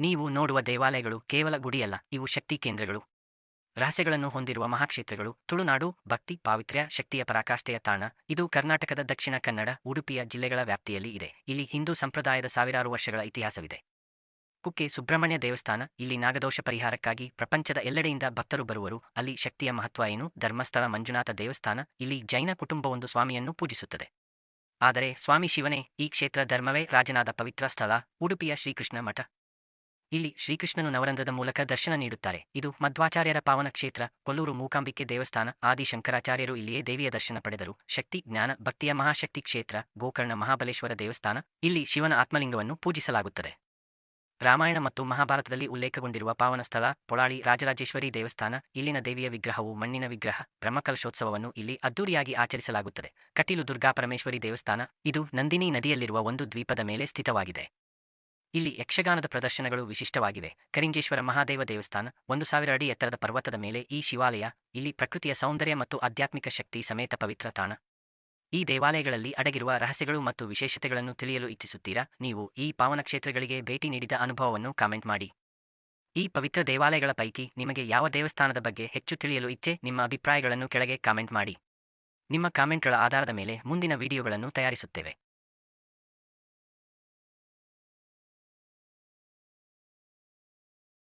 ನೀವು ನೋಡುವ ದೇವಾಲಯಗಳು ಕೇವಲ ಗುಡಿಯಲ್ಲ, ಇವು ಶಕ್ತಿ ಕೇಂದ್ರಗಳು. ರಹಸ್ಯಗಳನ್ನು ಹೊಂದಿರುವ ಮಹಾಕ್ಷೇತ್ರಗಳು ತುಳುನಾಡು, ಭಕ್ತಿ, ಪಾವಿತ್ರ್ಯ, ಶಕ್ತಿಯ ಪರಾಕಾಷ್ಠೆಯ ತಾಣ, ಇದು ಕರ್ನಾಟಕದ ದಕ್ಷಿಣ ಕನ್ನಡ, ಉಡುಪಿಯ ಜಿಲ್ಲೆಗಳ ವ್ಯಾಪ್ತಿಯಲ್ಲಿ ಇದೆ, ಇಲ್ಲಿ ಹಿಂದೂ ಸಂಪ್ರದಾಯದ ಸಾವಿರಾರು ವರ್ಷಗಳ ಇತಿಹಾಸವಿದೆ. ಕುಕ್ಕೆ ಸುಬ್ರಹ್ಮಣ್ಯ ದೇವಸ್ಥಾನ, ಇಲ್ಲಿ ನಾಗದೋಷ ಪರಿಹಾರಕ್ಕಾಗಿ ಪ್ರಪಂಚದ ಎಲ್ಲೆಡೆಯಿಂದ ಭಕ್ತರು ಬರುವರು, ಅಲ್ಲಿ ಶಕ್ತಿಯ ಮಹತ್ವ ಏನು, ಧರ್ಮಸ್ಥಳ ಮಂಜುನಾಥ ದೇವಸ್ಥಾನ, ಇಲ್ಲಿ ಜೈನ ಕುಟುಂಬವೊಂದು ಸ್ವಾಮಿಯನ್ನು ಪೂಜಿಸುತ್ತದೆ. ಆದರೆ ಸ್ವಾಮಿ ಶಿವನೇ, ಈ ಕ್ಷೇತ್ರ ಧರ್ಮವೇ ರಾಜನಾದ ಪವಿತ್ರ ಸ್ಥಳ, ಉಡುಪಿಯ ಶ್ರೀಕೃಷ್ಣ ಮಠ. ಇಲ್ಲಿ ಶ್ರೀಕೃಷ್ಣನು ನವರಂಧ್ರದ ಮೂಲಕ ದರ್ಶನ ನೀಡುತ್ತಾರೆ. ಇದು ಮಧ್ವಾಚಾರ್ಯರ ಪಾವನ ಕ್ಷೇತ್ರ ಕೊಲ್ಲೂರು ಮೂಕಾಂಬಿಕೆ ದೇವಸ್ಥಾನ, ಆದಿ ಶಂಕರಾಚಾರ್ಯರು ಇಲ್ಲಿಯೇ ದೇವಿಯ ದರ್ಶನ ಪಡೆದರು. ಶಕ್ತಿ, ಜ್ಞಾನ, ಭಕ್ತಿಯ ಮಹಾಶಕ್ತಿ ಕ್ಷೇತ್ರ, ಗೋಕರ್ಣ ಮಹಾಬಲೇಶ್ವರ ದೇವಸ್ಥಾನ, ಇಲ್ಲಿ ಶಿವನ ಆತ್ಮಲಿಂಗವನ್ನು ಪೂಜಿಸಲಾಗುತ್ತದೆ. ರಾಮಾಯಣ ಮತ್ತು ಮಹಾಭಾರತದಲ್ಲಿ ಉಲ್ಲೇಖಗೊಂಡಿರುವ ಪಾವನ ಸ್ಥಳ ಪೊಳಾಳಿ ರಾಜರಾಜೇಶ್ವರಿ ದೇವಸ್ಥಾನ, ಇಲ್ಲಿನ ದೇವಿಯ ವಿಗ್ರಹವು ಮಣ್ಣಿನ ವಿಗ್ರಹ, ಬ್ರಹ್ಮಕಲಶೋತ್ಸವವನ್ನು ಇಲ್ಲಿ ಅದ್ದೂರಿಯಾಗಿ ಆಚರಿಸಲಾಗುತ್ತದೆ. ಕಟೀಲು ದುರ್ಗಾಪರಮೇಶ್ವರಿ ದೇವಸ್ಥಾನ, ಇದು ನಂದಿನಿ ನದಿಯಲ್ಲಿರುವ ಒಂದು ದ್ವೀಪದ ಮೇಲೆ ಸ್ಥಿತವಾಗಿದೆ. ಇಲ್ಲಿ ಯಕ್ಷಗಾನದ ಪ್ರದರ್ಶನಗಳು ವಿಶಿಷ್ಟವಾಗಿವೆ. ಕರಿಂಜೇಶ್ವರ ಮಹಾದೇವ ದೇವಸ್ಥಾನ, ಒಂದು ಸಾವಿರ ಅಡಿ ಎತ್ತರದ ಪರ್ವತದ ಮೇಲೆ ಈ ಶಿವಾಲಯ, ಇಲ್ಲಿ ಪ್ರಕೃತಿಯ ಸೌಂದರ್ಯ ಮತ್ತು ಆಧ್ಯಾತ್ಮಿಕ ಶಕ್ತಿ ಸಮೇತ ಪವಿತ್ರ ತಾಣ. ಈ ದೇವಾಲಯಗಳಲ್ಲಿ ಅಡಗಿರುವ ರಹಸ್ಯಗಳು ಮತ್ತು ವಿಶೇಷತೆಗಳನ್ನು ತಿಳಿಯಲು ಇಚ್ಛಿಸುತ್ತೀರಾ? ನೀವು ಈ ಪಾವನ ಕ್ಷೇತ್ರಗಳಿಗೆ ಭೇಟಿ ನೀಡಿದ ಅನುಭವವನ್ನು ಕಾಮೆಂಟ್ ಮಾಡಿ. ಈ ಪವಿತ್ರ ದೇವಾಲಯಗಳ ಪೈಕಿ ನಿಮಗೆ ಯಾವ ದೇವಸ್ಥಾನದ ಬಗ್ಗೆ ಹೆಚ್ಚು ತಿಳಿಯಲು ಇಚ್ಛೆ? ನಿಮ್ಮ ಅಭಿಪ್ರಾಯಗಳನ್ನು ಕೆಳಗೆ ಕಾಮೆಂಟ್ ಮಾಡಿ. ನಿಮ್ಮ ಕಾಮೆಂಟ್ಗಳ ಆಧಾರದ ಮೇಲೆ ಮುಂದಿನ ವಿಡಿಯೋಗಳನ್ನು ತಯಾರಿಸುತ್ತೇವೆ.